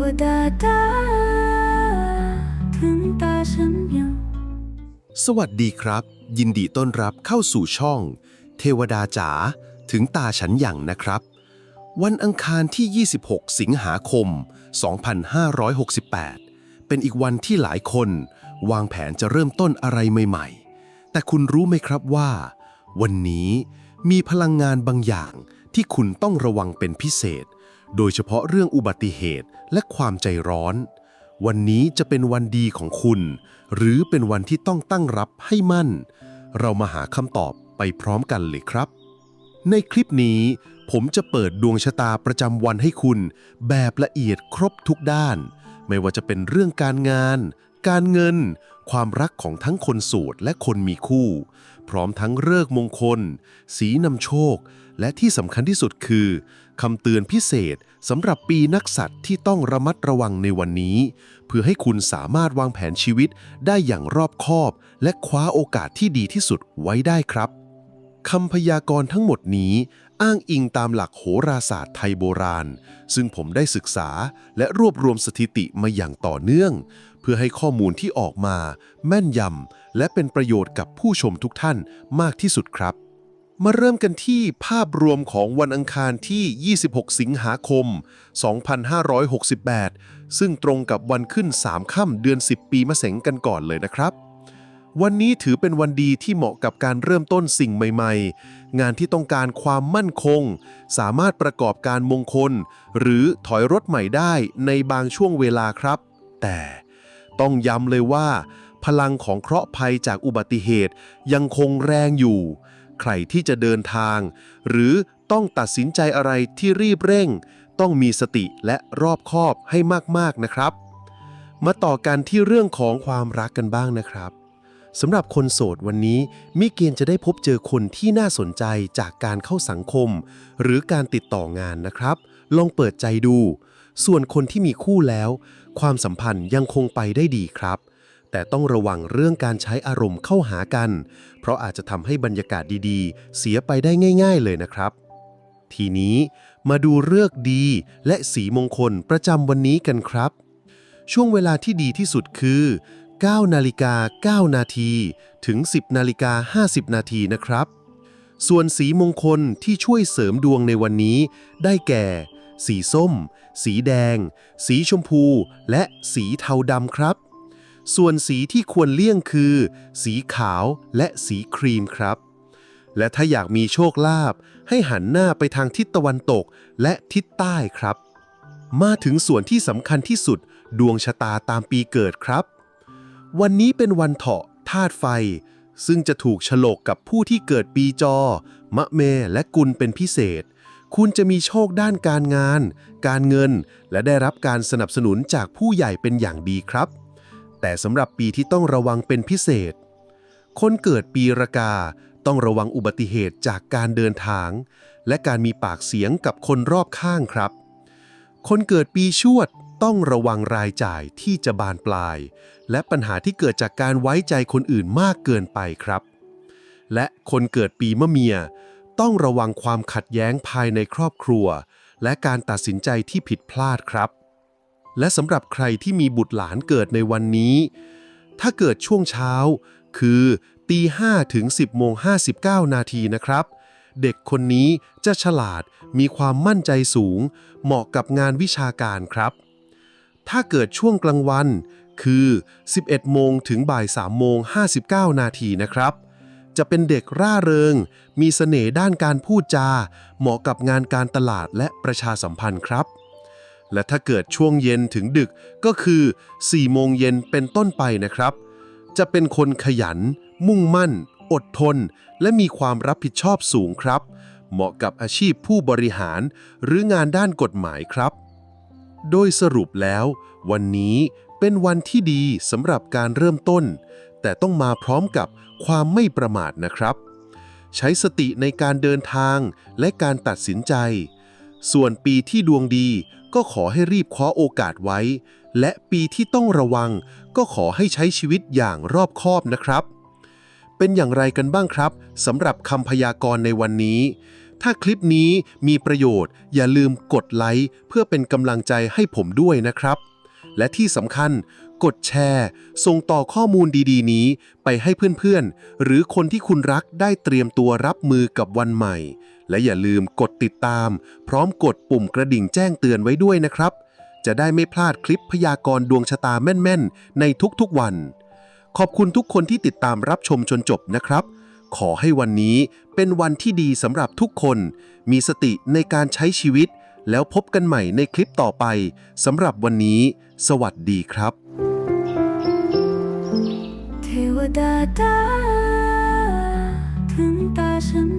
วดาตาถึงตาฉันยังสวัสดีครับ ยินดีต้อนรับเข้าสู่ช่อง เทวดาจ๋าถึงตาฉันอย่างนะครับ วันอังคารที่ 26 สิงหาคม 2568 เป็นอีกวันที่หลายคน วางแผนจะเริ่มต้นอะไรใหม่ ๆ แต่คุณรู้ไหมครับว่า วันนี้มีพลังงานบางอย่างที่คุณต้องระวังเป็นพิเศษ โดยเฉพาะเรื่องอุบัติเหตุและความใจร้อน วันนี้จะเป็นวันดีของคุณ หรือเป็นวันที่ต้องตั้งรับให้มั่น เรามาหาคำตอบไปพร้อมกันเลยครับ ในคลิปนี้ผมจะเปิดดวงชะตาประจำวันให้คุณ แบบละเอียดครบทุกด้าน ไม่ว่าจะเป็นเรื่องการงาน การเงิน ความรักของทั้งคนโสดและคนมีคู่ พร้อมทั้งเลิกมงคล สีนำโชค และที่สำคัญที่สุดคือคำเตือนพิเศษสำหรับปีนักสัตว์ที่ต้องระมัดระวังในวันนี้ เพื่อให้คุณสามารถวางแผนชีวิตได้อย่างรอบคอบ และคว้าโอกาสที่ดีที่สุดไว้ได้ครับคำพยากรณ์ทั้งหมดนี้อ้างอิงตามหลักโหราศาสตร์ไทยโบราณ ซึ่งผมได้ศึกษาและรวบรวมสถิติมาอย่างต่อเนื่อง เพื่อให้ข้อมูลที่ออกมา แม่นยำและเป็นประโยชน์กับผู้ชมทุกท่านมากที่สุดครับ มาเริ่มกันที่ภาพรวมของวันอังคารที่ 26 สิงหาคม 2568 ซึ่งตรงกับวันขึ้น 3 ค่ำเดือน 10 ปีมะเสงกันก่อนเลยนะครับวันนี้ถือเป็นวันดีที่เหมาะกับการเริ่มต้นสิ่งใหม่ ๆ งานที่ต้องการความมั่นคง สามารถประกอบการมงคล หรือถอยรถใหม่ได้ในบางช่วงเวลาครับ แต่ ต้องย้ำเลยว่า พลังของเคราะห์ภัยจากอุบัติเหตุยังคงแรงอยู่ ใครที่จะเดินทาง หรือต้องตัดสินใจอะไรที่รีบเร่ง ต้องมีสติและรอบคอบให้มากๆนะครับ มาต่อกันที่เรื่องของความรักกันบ้างนะครับสำหรับคนโสดวันนี้มีเกณฑ์จะได้พบเจอคนที่น่าสนใจจากการเข้าสังคม หรือการติดต่องานนะครับ ลองเปิดใจดู ส่วนคนที่มีคู่แล้ว ความสัมพันธ์ยังคงไปได้ดีครับ แต่ต้องระวังเรื่องการใช้อารมณ์เข้าหากัน เพราะอาจจะทำให้บรรยากาศดีๆ เสียไปได้ง่าย ๆ เลยนะครับ ทีนี้มาดูเลือกดีและสีมงคลประจำวันนี้กันครับ ช่วงเวลาที่ดีที่สุดคือ 9 นาฬิกา 9 นาที ถึง 10 นาฬิกา 50 นาทีนะครับ ส่วนสีมงคลที่ช่วยเสริมดวงในวันนี้ ได้แก่ สีส้ม สีแดง สีชมพู และสีเทาดำครับ ส่วนสีที่ควรเลี่ยงคือ สีขาวและสีครีมครับ และถ้าอยากมีโชคลาภให้หันหน้าไปทางทิศตะวันตกและทิศใต้ครับ มาถึงส่วนที่สำคัญที่สุด ดวงชะตาตามปีเกิดครับ วันนี้เป็นวันเถาะธาตุไฟ ซึ่งจะถูกฉลกกับผู้ที่เกิดปีจอ มะเม และกุลเป็นพิเศษ คุณจะมีโชคด้านการงาน การเงิน และได้รับการสนับสนุนจากผู้ใหญ่เป็นอย่างดีครับ แต่สำหรับปีที่ต้องระวังเป็นพิเศษ คนเกิดปีรากาต้องระวังอุบัติเหตุจากการเดินทาง และการมีปากเสียงกับคนรอบข้างครับ คนเกิดปีชวดต้องระวังรายจ่ายที่จะบานปลาย และปัญหาที่เกิดจากการไว้ใจคนอื่นมากเกินไปครับ และคนเกิดปีมะเมีย ต้องระวังความขัดแย้งภายในครอบครัว และการตัดสินใจที่ผิดพลาดครับ และสำหรับใครที่มีบุตรหลานเกิดในวันนี้ ถ้าเกิดช่วงเช้า คือตี5ถึง 10โมง59 นาทีนะครับ เด็กคนนี้จะฉลาดมีความมั่นใจสูง เหมาะกับงานวิชาการครับ ถ้าเกิดช่วงกลางวัน คือ 11โมงถึงบ่าย3โมง59 นาทีนะครับ จะเป็นเด็กร่าเริง มีเสน่ห์ด้านการพูดจา เหมาะกับงานการตลาดและประชาสัมพันธ์ครับ และถ้าเกิดช่วงเย็นถึงดึกก็คือ4โมงเย็นเป็นต้นไปนะครับ จะเป็นคนขยัน มุ่งมั่น อดทน และมีความรับผิดชอบสูงครับ เหมาะกับอาชีพผู้บริหาร หรืองานด้านกฎหมายครับ โดยสรุปแล้ว วันนี้เป็นวันที่ดีสำหรับการเริ่มต้น แต่ต้องมาพร้อมกับความไม่ประมาทนะครับ ใช้สติในการเดินทางและการตัดสินใจ ส่วนปีที่ดวงดีก็ขอให้รีบคว้าโอกาสไว้ และปีที่ต้องระวัง ก็ขอให้ใช้ชีวิตอย่างรอบคอบนะครับ เป็นอย่างไรกันบ้างครับสำหรับคำพยากรณ์ในวันนี้ ถ้าคลิปนี้มีประโยชน์ อย่าลืมกดไลค์เพื่อเป็นกำลังใจให้ผมด้วยนะครับ และที่สำคัญ กดแชร์ ส่งต่อข้อมูลดีๆ นี้ไปให้เพื่อนๆ หรือคนที่คุณรักได้เตรียมตัวรับมือกับวันใหม่ และอย่าลืมกดติดตาม พร้อมกดปุ่มกระดิ่งแจ้งเตือนไว้ด้วยนะครับ จะได้ไม่พลาดคลิปพยากรณ์ดวงชะตาแม่นๆ ในทุกๆวัน ขอบคุณทุกคนที่ติดตามรับชมจนจบนะครับ ขอให้วันนี้เป็นวันที่ดีสำหรับทุกคน มีสติในการใช้ชีวิตแล้วพบกันใหม่ในคลิปต่อไป สำหรับวันนี้ สวัสดีครับ เทว